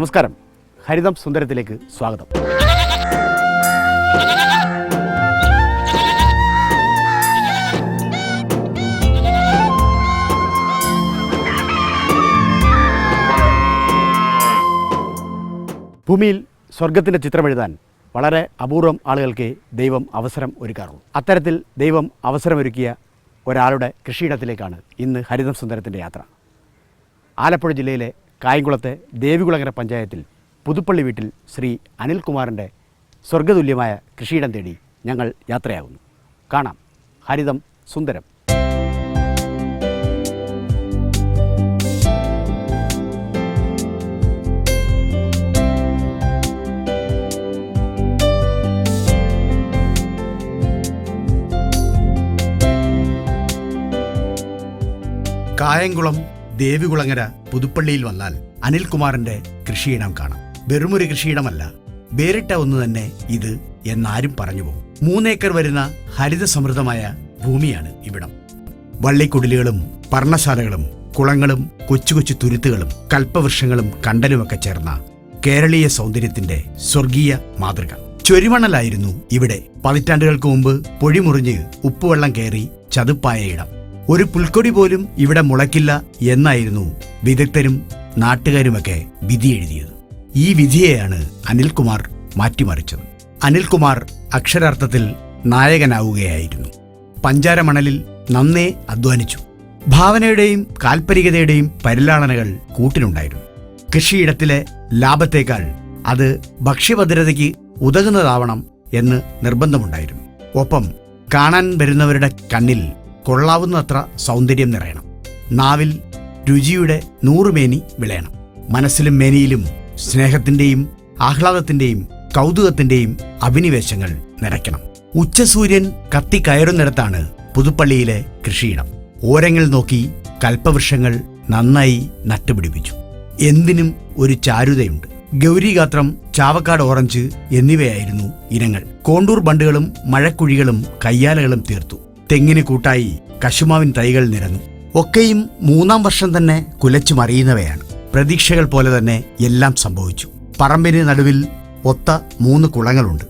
നമസ്കാരം. ഹരിതം സുന്ദരത്തിലേക്ക് സ്വാഗതം. ഭൂമിയിൽ സ്വർഗത്തിന്റെ ചിത്രമെഴുതാൻ വളരെ അപൂർവം ആളുകൾക്ക് ദൈവം അവസരം ഒരുക്കാറുള്ളൂ. അത്തരത്തിൽ ദൈവം അവസരമൊരുക്കിയ ഒരാളുടെ കൃഷിയിടത്തിലേക്കാണ് ഇന്ന് ഹരിതം സുന്ദരത്തിന്റെ യാത്ര. ആലപ്പുഴ ജില്ലയിലെ കായംകുളത്തെ ദേവികുളങ്ങര പഞ്ചായത്തിൽ പുതുപ്പള്ളി വീട്ടിൽ ശ്രീ അനിൽകുമാറിന്റെ സ്വർഗതുല്യമായ കൃഷിയിടം തേടി ഞങ്ങൾ യാത്രയാകുന്നു. കാണാം. ഹരിതം സുന്ദരം. കായംകുളം ദേവികുളങ്ങര പുതുപ്പള്ളിയിൽ വന്നാൽ അനിൽകുമാറിന്റെ കൃഷിയിടം കാണാം. വെറുമൊരു കൃഷിയിടമല്ല. വേറിട്ട ഒന്ന് തന്നെ ഇത് എന്നാരും പറഞ്ഞു പോകും. മൂന്നേക്കർ വരുന്ന ഹരിത സമൃദ്ധമായ ഭൂമിയാണ് ഇവിടം. വള്ളിക്കുടിലുകളും പർണശാലകളും കുളങ്ങളും കൊച്ചു കൊച്ചു തുരുത്തുകളും കൽപ്പവൃക്ഷങ്ങളും കണ്ടലുമൊക്കെ ചേർന്ന കേരളീയ സൗന്ദര്യത്തിന്റെ സ്വർഗീയ മാതൃക. ചൊരിമണലായിരുന്നു ഇവിടെ. പതിറ്റാണ്ടുകൾക്ക് മുമ്പ് പൊഴിമുറിഞ്ഞ് ഉപ്പുവെള്ളം കയറി ചതുപ്പായ ഇടം. ഒരു പുൽക്കൊടി പോലും ഇവിടെ മുളയ്ക്കില്ല എന്നായിരുന്നു വിദഗ്ധരും നാട്ടുകാരുമൊക്കെ വിധി എഴുതിയത്. ഈ വിധിയെയാണ് അനിൽകുമാർ മാറ്റിമറിച്ചത്. അനിൽകുമാർ അക്ഷരാർത്ഥത്തിൽ നായകനാവുകയായിരുന്നു. പഞ്ചാരമണലിൽ നന്നേ അധ്വാനിച്ചു. ഭാവനയുടെയും കാൽപ്പരികതയുടെയും പരിലാളനകൾ കൂട്ടിനുണ്ടായിരുന്നു കൃഷിയിടത്തിലെ ലാഭത്തേക്കാൾ അത് ഭക്ഷ്യഭദ്രതയ്ക്ക് ഉതകുന്നതാവണം എന്ന് നിർബന്ധമുണ്ടായിരുന്നു. ഒപ്പം കാണാൻ വരുന്നവരുടെ കണ്ണിൽ കൊള്ളാവുന്നത്ര സൗന്ദര്യം നിറയണം. നാവിൽ രുചിയുടെ നൂറുമേനി വിളയണം. മനസ്സിലും മേനിയിലും സ്നേഹത്തിന്റെയും ആഹ്ലാദത്തിന്റെയും കൗതുകത്തിന്റെയും അഭിനിവേശങ്ങൾ നിറയ്ക്കണം. ഉച്ചസൂര്യൻ കത്തിക്കയറുന്നിടത്താണ് പുതുപ്പള്ളിയിലെ കൃഷിയിടം. ഓരങ്ങൾ നോക്കി കൽപ്പവൃക്ഷങ്ങൾ നന്നായി നട്ടുപിടിപ്പിച്ചു. എന്തിനും ഒരു ചാരുതയുണ്ട്. ഗൗരിഗാത്രം ചാവക്കാട് ഓറഞ്ച് എന്നിവയായിരുന്നു ഇനങ്ങൾ. കോണ്ടൂർ ബണ്ടുകളും മഴക്കുഴികളും കയ്യാലകളും തീർത്തു. തെങ്ങിന് കൂട്ടായി കശുമാവിൻ തൈകൾ നിരന്നു. ഒക്കെയും മൂന്നാം വർഷം തന്നെ കുലച്ചു മറിയുന്നവയാണ്. പ്രതീക്ഷകൾ പോലെ തന്നെ എല്ലാം സംഭവിച്ചു. പറമ്പിന് നടുവിൽ ഒത്ത മൂന്ന് കുളങ്ങളുണ്ട്.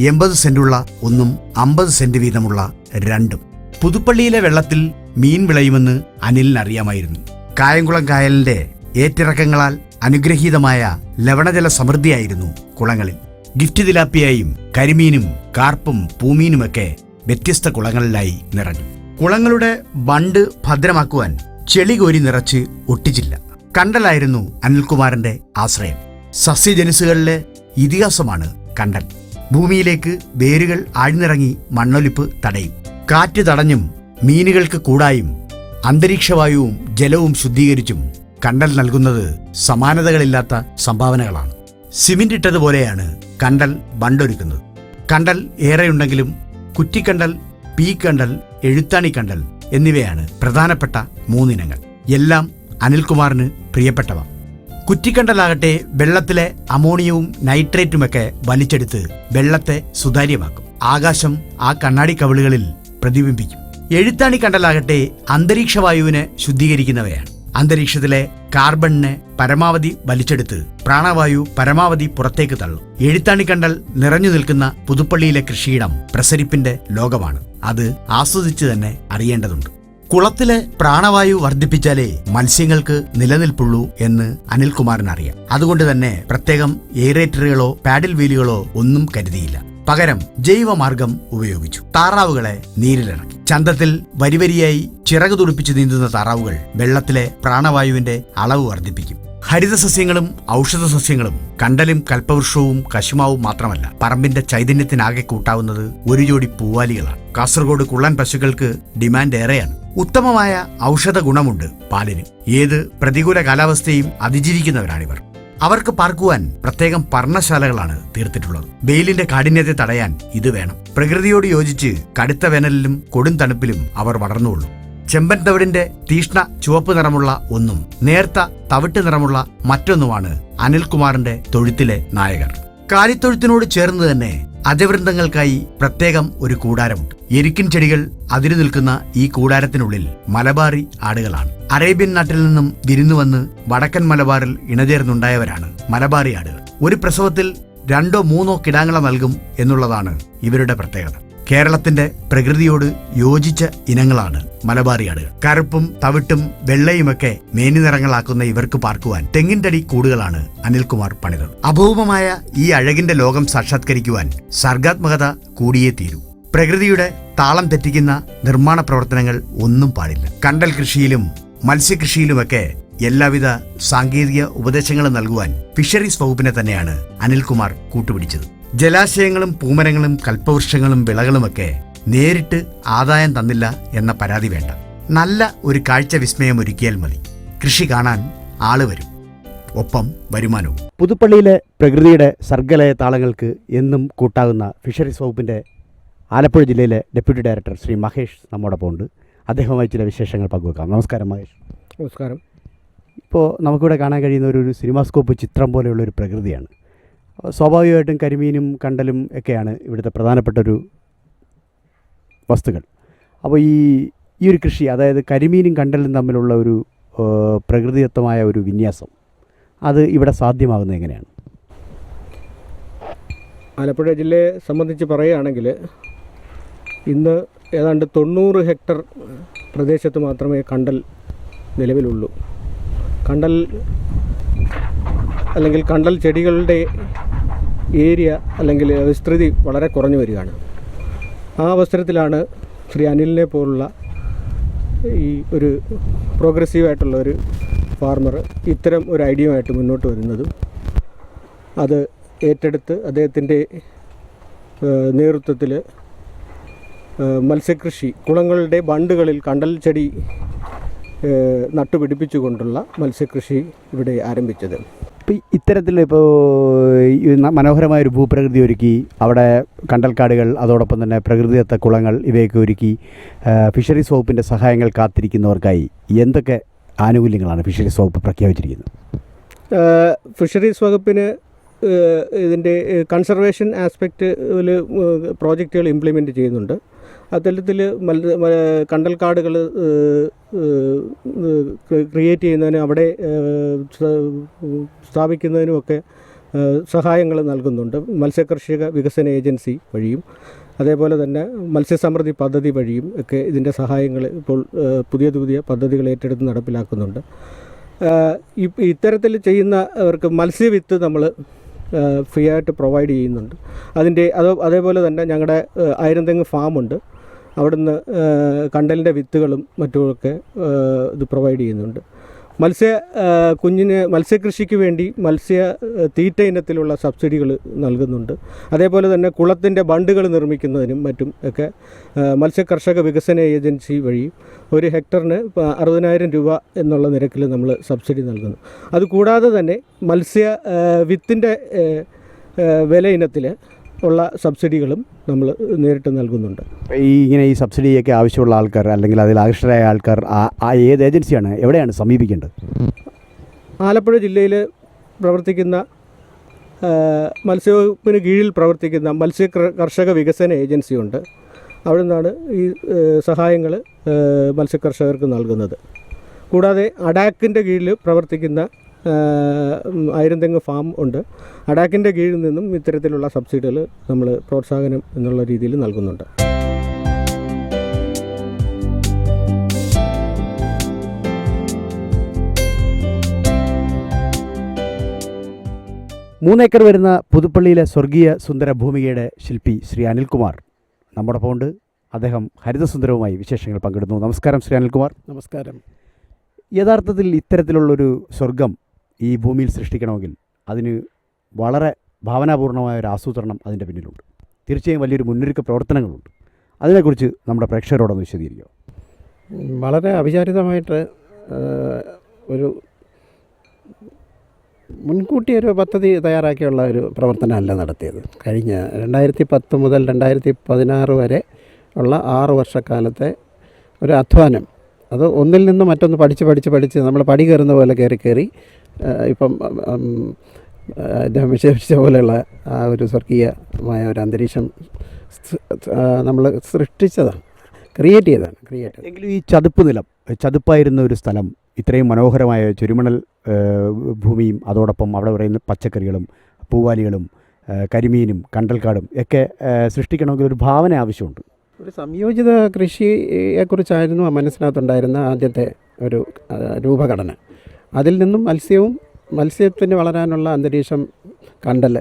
എൺപത് സെന്റുള്ള ഒന്നും അമ്പത് സെന്റ് വീതമുള്ള രണ്ടും. പുതുപ്പള്ളിയിലെ വെള്ളത്തിൽ മീൻ വിളയുമെന്ന് അനിലിന് അറിയാമായിരുന്നു. കായംകുളം കായലിന്റെ ഏറ്റിറക്കങ്ങളാൽ അനുഗ്രഹീതമായ ലവണജല സമൃദ്ധിയായിരുന്നു കുളങ്ങളിൽ. ഗിഫ്റ്റ് തിലാപ്പിയായും കരിമീനും കാർപ്പും പൂമീനുമൊക്കെ വ്യത്യസ്ത കുളങ്ങളിലായി നിറഞ്ഞു. കുളങ്ങളുടെ ബണ്ട് ഭദ്രമാക്കുവാൻ ചെളി കോരി നിറച്ച് ഒട്ടിച്ചില്ല. കണ്ടലായിരുന്നു അനിൽകുമാറിന്റെ ആശ്രയം. സസ്യജനുസുകളിലെ ഇതിഹാസമാണ് കണ്ടൽ. ഭൂമിയിലേക്ക് വേരുകൾ ആഴ്ന്നിറങ്ങി മണ്ണൊലിപ്പ് തടയും. കാറ്റ് തടഞ്ഞും മീനുകൾക്ക് കൂടായും അന്തരീക്ഷവായുവും ജലവും ശുദ്ധീകരിച്ചും കണ്ടൽ നൽകുന്നത് സമാനതകളില്ലാത്ത സംഭാവനകളാണ്. സിമെന്റ് ഇട്ടതുപോലെയാണ് കണ്ടൽ ബണ്ടൊരുക്കുന്നത് കണ്ടൽ ഏറെയുണ്ടെങ്കിലും കുറ്റിക്കണ്ടൽ പീക്കണ്ടൽ എഴുത്താണിക്കണ്ടൽ എന്നിവയാണ് പ്രധാനപ്പെട്ട മൂന്നിനങ്ങൾ. എല്ലാം അനിൽകുമാറിന് പ്രിയപ്പെട്ടവ. കുറ്റിക്കണ്ടലാകട്ടെ വെള്ളത്തിലെ അമോണിയവും നൈട്രേറ്റുമൊക്കെ വലിച്ചെടുത്ത് വെള്ളത്തെ സുതാര്യമാക്കും. ആകാശം ആ കണ്ണാടി കവിളുകളിൽ പ്രതിബിംബിക്കും. എഴുത്താണി കണ്ടലാകട്ടെ അന്തരീക്ഷവായുവിനെ ശുദ്ധീകരിക്കുന്നവയാണ്. അന്തരീക്ഷത്തിലെ കാർബണിനെ പരമാവധി വലിച്ചെടുത്ത് പ്രാണവായു പരമാവധി പുറത്തേക്ക് തള്ളും. എഴുത്താണിക്കണ്ടൽ നിറഞ്ഞു നിൽക്കുന്ന പുതുപ്പള്ളിയിലെ കൃഷിയിടം പ്രസരിപ്പിന്റെ ലോകമാണ്. അത് ആസ്വദിച്ചു തന്നെ അറിയേണ്ടതുണ്ട്. കുളത്തിലെ പ്രാണവായു വർദ്ധിപ്പിച്ചാലേ മത്സ്യങ്ങൾക്ക് നിലനിൽപ്പുള്ളൂ എന്ന് അനിൽകുമാറിനറിയാം. അതുകൊണ്ട് തന്നെ പ്രത്യേകം എയറേറ്ററുകളോ പാഡിൽ വീലുകളോ ഒന്നും കരുതിയില്ല. പകരം ജൈവമാർഗം ഉപയോഗിച്ചു. താറാവുകളെ നീരിലിറക്കി. ചന്തത്തിൽ വരിവരിയായി ചിറകു തുടിപ്പിച്ച് നീന്തുന്ന താറാവുകൾ വെള്ളത്തിലെ പ്രാണവായുവിന്റെ അളവ് വർദ്ധിപ്പിക്കും. ഹരിതസസ്യങ്ങളും ഔഷധ സസ്യങ്ങളും കണ്ടലും കൽപ്പവൃക്ഷവും കശുമാവും മാത്രമല്ല പറമ്പിന്റെ ചൈതന്യത്തിനാകെ കൂട്ടാവുന്നത് ഒരു ജോടി പൂവാലികളാണ്. കാസർഗോഡ് കുള്ളൻ പശുക്കൾക്ക് ഡിമാൻഡ് ഏറെയാണ്. ഉത്തമമായ ഔഷധ ഗുണമുണ്ട് പാലിന്. ഏത് പ്രതികൂല കാലാവസ്ഥയും അതിജീവിക്കുന്നവരാണിവർ. അവർക്ക് പാർക്കുവാൻ പ്രത്യേകം പർണശാലകളാണ് തീർത്തിട്ടുള്ളത്. വെയിലിന്റെ കാഠിന്യത്തെ തടയാൻ ഇത് വേണം. പ്രകൃതിയോട് യോജിച്ച് കടുത്ത വേനലിലും കൊടും തണുപ്പിലും അവർ വളർന്നുള്ളൂ ചെമ്പൻ തവിടിന്റെ തീഷ്ണ ചുവപ്പ് നിറമുള്ള ഒന്നും നേർത്ത തവിട്ട് നിറമുള്ള മറ്റൊന്നുമാണ് അനിൽകുമാറിന്റെ തൊഴുത്തിലെ നായകർ. കാലിത്തൊഴുത്തിനോട് ചേർന്ന് തന്നെ അജവൃന്ദങ്ങൾക്കായി പ്രത്യേകം ഒരു കൂടാരമുണ്ട്. എരിക്കിൻ ചെടികൾ അതിരു നിൽക്കുന്ന ഈ കൂടാരത്തിനുള്ളിൽ മലബാറി ആടുകളാണ്. അറേബ്യൻ നാട്ടിൽ നിന്നും വിരുന്നു വന്ന് വടക്കൻ മലബാറിൽ ഇണചേർന്നുണ്ടായവരാണ് മലബാറി ആടുകൾ. ഒരു പ്രസവത്തിൽ രണ്ടോ മൂന്നോ കിടാങ്ങളെ നൽകും എന്നുള്ളതാണ് ഇവരുടെ പ്രത്യേകത. കേരളത്തിന്റെ പ്രകൃതിയോട് യോജിച്ച ഇനങ്ങളാണ് മലബാറിയാടുകൾ കറുപ്പും തവിട്ടും വെള്ളയുമൊക്കെ മേനി നിറങ്ങളാക്കുന്ന ഇവർക്ക് പാർക്കുവാൻ തെങ്ങിൻതടി കൂടുകളാണ് അനിൽകുമാർ പണിതത്. അപൂപമായ ഈ അഴകിന്റെ ലോകം സാക്ഷാത്കരിക്കുവാൻ സർഗാത്മകത കൂടിയേ തീരൂ. പ്രകൃതിയുടെ താളം തെറ്റിക്കുന്ന നിർമ്മാണ പ്രവർത്തനങ്ങൾ ഒന്നും പാടില്ല. കണ്ടൽ കൃഷിയിലും മത്സ്യകൃഷിയിലുമൊക്കെ എല്ലാവിധ സാങ്കേതിക ഉപദേശങ്ങളും നൽകുവാൻ ഫിഷറീസ് വകുപ്പിനെ തന്നെയാണ് അനിൽകുമാർ കൂട്ടുപിടിച്ചത്. ജലാശയങ്ങളും പൂമരങ്ങളും കൽപ്പവൃക്ഷങ്ങളും വിളകളുമൊക്കെ നേരിട്ട് ആദായം തന്നില്ല എന്ന പരാതി വേണ്ട. നല്ല ഒരു കാഴ്ച വിസ്മയം ഒരുക്കിയാൽ മതി. കൃഷി കാണാൻ ആൾ വരും. ഒപ്പം വരുമാനവും. പുതുപ്പള്ളിയിലെ പ്രകൃതിയുടെ സർഗലയ താളങ്ങൾക്ക് എന്നും കൂട്ടാകുന്ന ഫിഷറീസ് വകുപ്പിന്റെ ആലപ്പുഴ ജില്ലയിലെ ഡെപ്യൂട്ടി ഡയറക്ടർ ശ്രീ മഹേഷ് നമ്മോടൊപ്പം ഉണ്ട്. അദ്ദേഹവുമായി ചില വിശേഷങ്ങൾ പങ്കുവെക്കാം. നമസ്കാരം മഹേഷ്. നമസ്കാരം. ഇപ്പോൾ നമുക്കിവിടെ കാണാൻ കഴിയുന്ന ഒരു ഒരു സിനിമാസ്കോപ്പ് ചിത്രം പോലെയുള്ള ഒരു പ്രകൃതിയാണ്. സ്വാഭാവികമായിട്ടും കരിമീനും കണ്ടലും ഒക്കെയാണ് ഇവിടുത്തെ പ്രധാനപ്പെട്ട ഒരു വസ്തുക്കൾ. അപ്പോൾ ഈ ഈ ഒരു കൃഷി അതായത് കരിമീനും കണ്ടലും തമ്മിലുള്ള ഒരു പ്രകൃതിദത്തമായ ഒരു വിന്യാസം അത് ഇവിടെ സാധ്യമാകുന്നത് എങ്ങനെയാണ്? ആലപ്പുഴ ജില്ലയെ സംബന്ധിച്ച് പറയുകയാണെങ്കിൽ ഇന്ന് ഏതാണ്ട് തൊണ്ണൂറ് ഹെക്ടർ പ്രദേശത്ത് മാത്രമേ കണ്ടൽ നിലവിലുള്ളൂ. കണ്ടൽ അല്ലെങ്കിൽ കണ്ടൽ ചെടികളുടെ ഏരിയ അല്ലെങ്കിൽ വിസ്തൃതി വളരെ കുറഞ്ഞു വരികയാണ്. ആ അവസരത്തിലാണ് ശ്രീ അനിലിനെ പോലുള്ള ഈ ഒരു പ്രോഗ്രസീവായിട്ടുള്ള ഒരു ഫാർമർ ഇത്തരം ഒരു ഐഡിയയുമായിട്ട് മുന്നോട്ട് വരുന്നതും അത് ഏറ്റെടുത്ത് അദ്ദേഹത്തിന്റെ നേതൃത്വത്തിൽ മത്സ്യകൃഷി കുളങ്ങളുടെ ബണ്ടുകളിൽ കണ്ടൽ ചെടി നട്ടുപിടിപ്പിച്ചുകൊണ്ടുള്ള മത്സ്യകൃഷി ഇവിടെ ആരംഭിച്ചത്. ഇപ്പോൾ ഇത്തരത്തിൽ ഇപ്പോൾ മനോഹരമായൊരു ഭൂപ്രകൃതി ഒരുക്കി അവിടെ കണ്ടൽക്കാടുകൾ അതോടൊപ്പം തന്നെ പ്രകൃതിദത്ത കുളങ്ങൾ ഇവയൊക്കെ ഒരുക്കി ഫിഷറീസ് വകുപ്പിന്റെ സഹായങ്ങൾ കാത്തിരിക്കുന്നവർക്കായി എന്തൊക്കെ ആനുകൂല്യങ്ങളാണ് ഫിഷറീസ് വകുപ്പ് പ്രഖ്യാപിച്ചിരിക്കുന്നത്? ഫിഷറീസ് വകുപ്പിന് ഇതിന്റെ കൺസർവേഷൻ ആസ്പെക്റ്റിൽ പ്രോജക്റ്റുകൾ ഇംപ്ലിമെന്റ് ചെയ്യുന്നുണ്ട്. അത്തരത്തിൽ കണ്ടൽക്കാടുകൾ ക്രിയേറ്റ് ചെയ്യുന്നതിന് അവിടെ സ്ഥാപിക്കുന്നതിനുമൊക്കെ സഹായങ്ങൾ നൽകുന്നുണ്ട്. മത്സ്യകർഷക വികസന ഏജൻസി വഴിയും അതേപോലെ തന്നെ മത്സ്യസമൃദ്ധി പദ്ധതി വഴിയും ഒക്കെ ഇതിന്റെ സഹായങ്ങൾ ഇപ്പോൾ പുതിയ പുതിയ പദ്ധതികൾ ഏറ്റെടുത്ത് നടപ്പിലാക്കുന്നുണ്ട്. ഇത്തരത്തിൽ ചെയ്യുന്നവർക്ക് മത്സ്യവിത്ത് നമ്മൾ ഫ്രീ ആയിട്ട് പ്രൊവൈഡ് ചെയ്യുന്നുണ്ട്. അതിന്റെ അത് അതേപോലെ തന്നെ ഞങ്ങളുടെ ആയിരം തെങ്ങ് ഫാമുണ്ട്. അവിടുന്ന് കണ്ടലിന്റെ വിത്തുകളും മറ്റുമൊക്കെ ഇത് പ്രൊവൈഡ് ചെയ്യുന്നുണ്ട്. മത്സ്യ കുഞ്ഞിന് മത്സ്യകൃഷിക്ക് വേണ്ടി മത്സ്യ തീറ്റ ഇനത്തിലുള്ള സബ്സിഡികൾ നൽകുന്നുണ്ട്. അതേപോലെ തന്നെ കുളത്തിന്റെ ബണ്ടുകൾ നിർമ്മിക്കുന്നതിനും മറ്റും ഒക്കെ മത്സ്യ കർഷക വികസന ഏജൻസി വഴി ഒരു ഹെക്ടറിന് അറുപതിനായിരം രൂപ എന്നുള്ള നിരക്കിൽ നമ്മൾ സബ്സിഡി നൽകുന്നു. അതുകൂടാതെ തന്നെ മത്സ്യ വിത്തിന്റെ വില ഇനത്തിൽ ഉള്ള സബ്സിഡികളും നമ്മൾ നേരിട്ട് നൽകുന്നുണ്ട്. ഈ ഇങ്ങനെ ഈ സബ്സിഡിയൊക്കെ ആവശ്യമുള്ള ആൾക്കാർ അല്ലെങ്കിൽ അതിൽ ആകർഷകരായ ആൾക്കാർ ആ- ആ ഏത് ഏജൻസിയാണ് എവിടെയാണ് സമീപിക്കേണ്ടത്? ആലപ്പുഴ ജില്ലയിൽ പ്രവർത്തിക്കുന്ന മത്സ്യവകുപ്പിന് കീഴിൽ പ്രവർത്തിക്കുന്ന മത്സ്യ കർഷക വികസന ഏജൻസിയുണ്ട്. അവിടെ നിന്നാണ് ഈ സഹായങ്ങൾ മത്സ്യകർഷകർക്ക് നൽകുന്നത്. കൂടാതെ അഡാക്കിന്റെ കീഴിൽ പ്രവർത്തിക്കുന്ന ആ, ഉം, ആയിരന്തെങ്ങ് ഫാം ഉണ്ട്. അഡാക്കിന്റെ കീഴിൽ നിന്നും ഇത്തരത്തിലുള്ള സബ്സിഡികൾ നമ്മൾ പ്രോത്സാഹനം എന്നുള്ള രീതിയിൽ നൽകുന്നുണ്ട്. മൂന്നേക്കർ വരുന്ന പുതുപ്പള്ളിയിലെ സ്വർഗീയ സുന്ദര ഭൂമികയുടെ ശില്പി ശ്രീ അനിൽകുമാർ. നമ്മുടെ ഉണ്ട് അദ്ദേഹം ഹരിതസുന്ദരവുമായി വിശേഷങ്ങൾ പങ്കിടുന്നു. നമസ്കാരം ശ്രീ അനിൽകുമാർ. നമസ്കാരം. യഥാർത്ഥത്തിൽ ഇത്തരത്തിലുള്ളൊരു സ്വർഗം ഈ ഭൂമിയിൽ സൃഷ്ടിക്കണമെങ്കിൽ അതിന് വളരെ ഭാവനാപൂർണമായ ഒരു ആസൂത്രണം അതിന്റെ പിന്നിലുണ്ട്. തീർച്ചയായും വലിയൊരു മുന്നൊരുക്ക പ്രവർത്തനങ്ങളുണ്ട്. അതിനെക്കുറിച്ച് നമ്മുടെ പ്രേക്ഷകരോടൊന്ന് വിശദീകരിക്കുക വളരെ അവിചാരിതമായിട്ട് ഒരു മുൻകൂട്ടി ഒരു പദ്ധതി തയ്യാറാക്കിയുള്ള ഒരു പ്രവർത്തനമല്ല നടത്തിയത്. കഴിഞ്ഞ രണ്ടായിരത്തി പത്ത് മുതൽ രണ്ടായിരത്തി പതിനാറ് വരെ ഉള്ള ആറ് വർഷക്കാലത്തെ ഒരു അധ്വാനം അത് ഒന്നിൽ നിന്ന് മറ്റൊന്ന് പഠിച്ച് പഠിച്ച് പഠിച്ച് നമ്മൾ പടി കയറുന്ന പോലെ കയറി കയറി ഇപ്പം അദ്ദേഹം വിശേഷിച്ച പോലെയുള്ള ആ ഒരു സ്വർഗീയമായ ഒരു അന്തരീക്ഷം നമ്മൾ സൃഷ്ടിച്ചതാണ്. ക്രിയേറ്റ് ചെയ്തതാണ് ക്രിയേറ്റ് എങ്കിലും ഈ ചതുപ്പ് നിലം ചതുപ്പായിരുന്ന ഒരു സ്ഥലം ഇത്രയും മനോഹരമായ ചുരുമണൽ ഭൂമിയും അതോടൊപ്പം അവിടെ പറയുന്ന പച്ചക്കറികളും പൂവാലികളും കരിമീനും കണ്ടൽക്കാടും ഒക്കെ സൃഷ്ടിക്കണമെങ്കിൽ ഒരു ഭാവന ആവശ്യമുണ്ട്. ഒരു സംയോജിത കൃഷിയെക്കുറിച്ചായിരുന്നു മനസ്സിനകത്തുണ്ടായിരുന്ന ആദ്യത്തെ ഒരു രൂപഘടന. അതിൽ നിന്നും മത്സ്യവും മത്സ്യത്തിന് വളരാനുള്ള അന്തരീക്ഷം കണ്ടൽ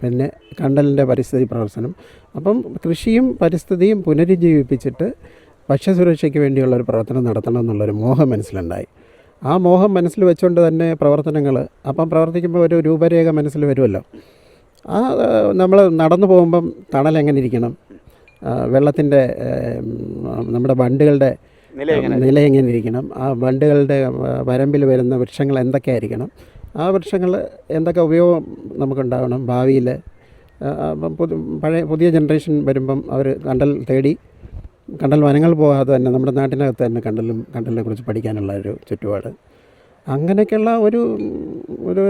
പിന്നെ കണ്ടലിന്റെ പരിസ്ഥിതി പ്രവർത്തനം. അപ്പം കൃഷിയും പരിസ്ഥിതിയും പുനരുജ്ജീവിപ്പിച്ചിട്ട് ഭക്ഷ്യസുരക്ഷയ്ക്ക് വേണ്ടിയുള്ള ഒരു പ്രവർത്തനം നടത്തണം എന്നുള്ളൊരു മോഹം മനസ്സിലുണ്ടായി. ആ മോഹം മനസ്സിൽ വെച്ചുകൊണ്ട് തന്നെ പ്രവർത്തനങ്ങൾ അപ്പം പ്രവർത്തിക്കുമ്പോൾ ഒരു രൂപരേഖ മനസ്സിൽ വരുമല്ലോ. ആ നമ്മൾ നടന്നു പോകുമ്പം തണൽ എങ്ങനെ ഇരിക്കണം? വെള്ളത്തിന്റെ നമ്മുടെ വണ്ടുകളുടെ നില എങ്ങനെ ഇരിക്കണം? ആ വണ്ടുകളുടെ വരമ്പിൽ വരുന്ന വൃക്ഷങ്ങൾ എന്തൊക്കെ ആയിരിക്കണം? ആ വൃക്ഷങ്ങൾ എന്തൊക്കെ ഉപയോഗം നമുക്കുണ്ടാവണം ഭാവിയിൽ? പുതിയ പഴയ പുതിയ ജനറേഷൻ വരുമ്പം അവർ കണ്ടൽ തേടി കണ്ടൽ വനങ്ങൾ പോകാതെ തന്നെ നമ്മുടെ നാട്ടിനകത്ത് തന്നെ കണ്ടലും കണ്ടലിനെ കുറിച്ച് പഠിക്കാനുള്ള ഒരു ചുറ്റുപാട്. അങ്ങനെയൊക്കെയുള്ള ഒരു ഒരു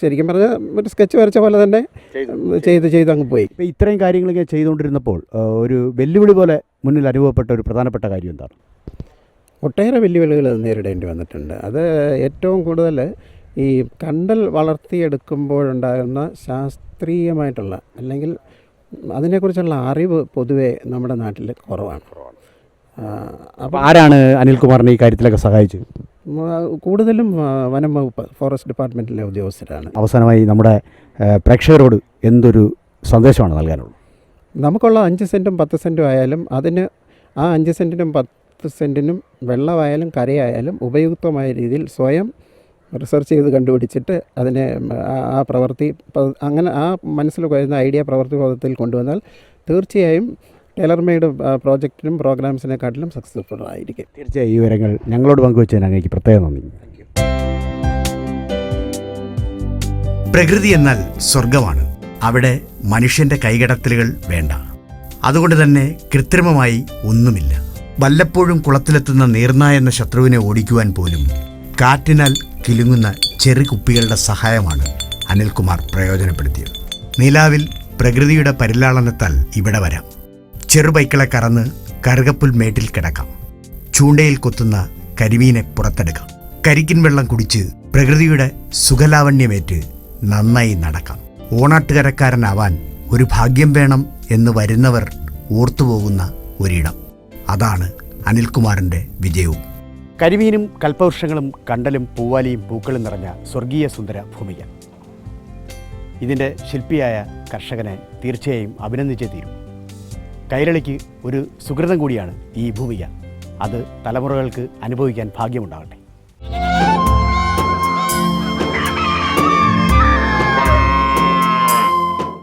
ശരിക്കും പറഞ്ഞാൽ ഒരു സ്കെച്ച് വരച്ച പോലെ തന്നെ ചെയ്ത്. ചെയ്ത് അങ്ങ് പോയി. ഇപ്പോൾ ഇത്രയും കാര്യങ്ങളൊക്കെ ചെയ്തുകൊണ്ടിരുന്നപ്പോൾ ഒരു വെല്ലുവിളി പോലെ മുന്നിൽ അനുഭവപ്പെട്ട ഒരു പ്രധാനപ്പെട്ട കാര്യം എന്താണ്? ഒട്ടേറെ വെല്ലുവിളികൾ നേരിടേണ്ടി വന്നിട്ടുണ്ട്. അത് ഏറ്റവും കൂടുതൽ ഈ കണ്ടൽ വളർത്തിയെടുക്കുമ്പോഴുണ്ടാകുന്ന ശാസ്ത്രീയമായിട്ടുള്ള അല്ലെങ്കിൽ അതിനെക്കുറിച്ചുള്ള അറിവ് പൊതുവേ നമ്മുടെ നാട്ടിൽ കുറവാണ്. അപ്പോൾ ആരാണ് അനിൽകുമാറിനെ ഈ കാര്യത്തിലൊക്കെ സഹായിച്ചത്? കൂടുതലും വനം വകുപ്പ് ഫോറസ്റ്റ് ഡിപ്പാർട്ട്മെന്റിലെ ഉദ്യോഗസ്ഥരാണ്. അവസാനമായി നമ്മുടെ പ്രേക്ഷകരോട് എന്തൊരു സന്ദേശമാണ് നൽകാനുള്ളത്? നമുക്കുള്ള അഞ്ച് സെന്റും പത്ത് സെന്റും ആയാലും അതിന് ആ അഞ്ച് സെന്റിനും പത്ത് സെന്റിനും വെള്ളമായാലും കരയായാലും ഉപയുക്തമായ രീതിയിൽ സ്വയം റിസർച്ച് ചെയ്ത് കണ്ടുപിടിച്ചിട്ട് അതിനെ ആ- ആ പ്രവൃത്തി അങ്ങനെ ആ മനസ്സിൽ വരുന്ന ഐഡിയ പ്രവൃത്തി പദത്തിൽ കൊണ്ടുവന്നാൽ തീർച്ചയായും ടൈലർ മെയ്ഡ് പ്രോജക്റ്റിനും പ്രോഗ്രാംസിനെക്കാട്ടിലും സക്സസ്ഫുൾ ആയിരിക്കും. തീർച്ചയായും ഈ വിവരങ്ങൾ ഞങ്ങളോട് പങ്കുവച്ചതിന് അങ്ങേക്ക് പ്രത്യേകം നന്ദി. പ്രകൃതി എന്നാൽ സ്വർഗമാണ് അവിടെ മനുഷ്യന്റെ കൈകടത്തലുകൾ വേണ്ട. അതുകൊണ്ട് തന്നെ കൃത്രിമമായി ഒന്നുമില്ല. വല്ലപ്പോഴും കുളത്തിലെത്തുന്ന നീർന്ന എന്ന ശത്രുവിനെ ഓടിക്കുവാൻ പോലും കാറ്റിനാൽ കിലുങ്ങുന്ന ചെറു കുപ്പികളുടെ സഹായമാണ് അനിൽകുമാർ പ്രയോജനപ്പെടുത്തിയത്. നിലാവിൽ പ്രകൃതിയുടെ പരിലാളനത്താൽ ഇവിടെ വരാം. ചെറുബൈക്കളെ കറന്ന് കറുകപ്പുൽ മേട്ടിൽ കിടക്കാം. ചൂണ്ടയിൽ കൊത്തുന്ന കരിമീനെ പുറത്തെടുക്കാം. കരിക്കിൻ വെള്ളം കുടിച്ച് പ്രകൃതിയുടെ സുഖലാവണ്യമേറ്റ് നന്നായി നടക്കാം. ഓണാട്ടുകരക്കാരനാവാൻ ഒരു ഭാഗ്യം വേണം എന്ന് വരുന്നവർ ഓർത്തുപോകുന്ന ഒരിടം. അതാണ് അനിൽകുമാറിന്റെ വിജയവും. കരിമീനും കൽപ്പവൃക്ഷങ്ങളും കണ്ടലും പൂവാലിയും പൂക്കളും നിറഞ്ഞ സ്വർഗീയ സുന്ദര ഭൂമിക. ഇതിന്റെ ശില്പിയായ കർഷകനെ തീർച്ചയായും അഭിനന്ദിച്ചേ തീരും. കൈരളിക്ക് ഒരു സുഹൃതം കൂടിയാണ് ഈ ഭൂമിക. അത് തലമുറകൾക്ക് അനുഭവിക്കാൻ ഭാഗ്യമുണ്ടാകട്ടെ.